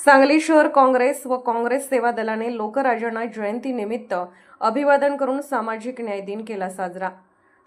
सांगली शहर काँग्रेस व काँग्रेस सेवा दलाने लोकराजांना जयंतीनिमित्त अभिवादन करून सामाजिक न्याय दिन केला साजरा.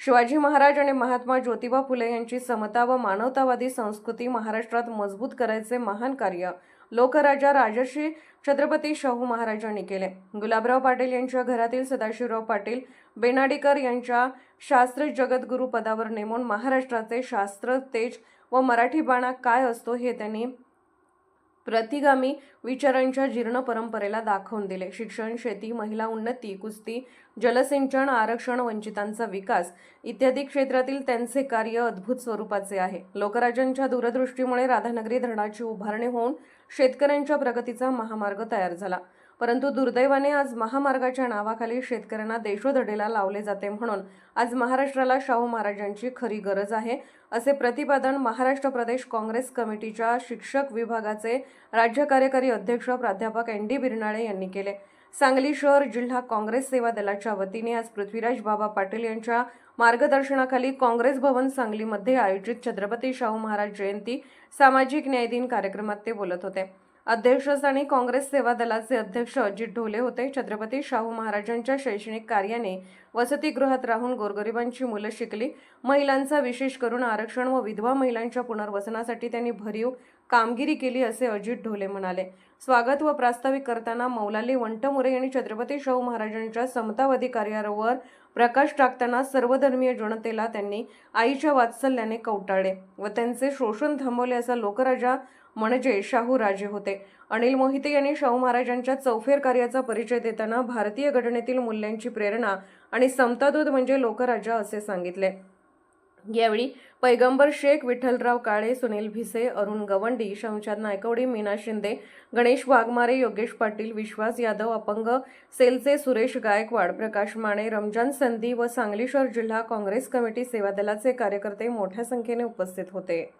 शिवाजी महाराज आणि महात्मा ज्योतिबा फुले यांची समता व मानवतावादी संस्कृती महाराष्ट्रात मजबूत करायचे महान कार्य लोकराजा राजर्षी छत्रपती शाहू महाराजांनी केले. गुलाबराव पाटील यांच्या घरातील सदाशिवराव पाटील बेनाडीकर यांच्या शास्त्र जगद्गुरू पदावर नेमून महाराष्ट्राचे शास्त्र तेज व मराठी बाणा काय असतो हे त्यांनी प्रतिगामी विचारांच्या जीर्ण परंपरेला दाखवून दिले. शिक्षण शेती महिला उन्नती कुस्ती जलसिंचन आरक्षण वंचितांचा विकास इत्यादी क्षेत्रातील त्यांचे कार्य अद्भुत स्वरूपाचे आहे. लोकराजांच्या दूरदृष्टीमुळे राधानगरी धरणाची उभारणी होऊन शेतकऱ्यांच्या प्रगतीचा महामार्ग तयार झाला. परंतु दुर्दैवाने आज महामार्गाच्या नावाखाली शेतकऱ्यांना देशोधडीला लावले जाते म्हणून आज महाराष्ट्राला शाहू महाराजांची खरी गरज आहे असे प्रतिपादन महाराष्ट्र प्रदेश काँग्रेस कमिटीच्या शिक्षक विभागाचे राज्य कार्यकारी अध्यक्ष प्राध्यापक एन डी बिरनाळे यांनी केले. सांगली शहर जिल्हा काँग्रेस सेवा दलाच्या वतीने आज पृथ्वीराज बाबा पाटील यांच्या मार्गदर्शनाखाली काँग्रेस भवन सांगलीमध्ये आयोजित छत्रपती शाहू महाराज जयंती सामाजिक न्याय दिन कार्यक्रमात ते बोलत होते. अध्यक्षस्थानी काँग्रेस सेवा दलाचे अध्यक्ष अजित ढोले होते. छत्रपती शाहू महाराजांच्या शैक्षणिक कार्याने वसतिगृहात राहून गोरगरिबांची मुलं शिकली. महिलांचा विशेष करून आरक्षण व विधवा महिलांच्या पुनर्वसनासाठी त्यांनी भरीव कामगिरी केली असे अजित ढोले म्हणाले. स्वागत व प्रास्ताविक करताना मौलाली वंटमुरे यांनी छत्रपती शाहू महाराजांच्या समतावादी कार्यावर प्रकाश टाकताना सर्वधर्मीय जनतेला त्यांनी आईच्या वात्सल्याने कवटाळले व त्यांचे शोषण थांबवले असा लोकराजा म्हणजे शाहू राजे होते. अनिल मोहिते यांनी शाहू महाराजांच्या चौफेर कार्याचा परिचय देताना भारतीय घटनेतील मूल्यांची प्रेरणा आणि समतादूत म्हणजे लोकराजा असे सांगितले. यावेळी पैगंबर शेख विठ्ठलराव काळे सुनील भिसे अरुण गवंडी शमशाद नायकवडी मीना शिंदे गणेश वाघमारे योगेश पाटील विश्वास यादव अपंग सेलचे सुरेश गायकवाड प्रकाश माने रमजान संधी व सांगली शहर जिल्हा काँग्रेस कमिटी सेवा दलाचे कार्यकर्ते मोठ्या संख्येने उपस्थित होते.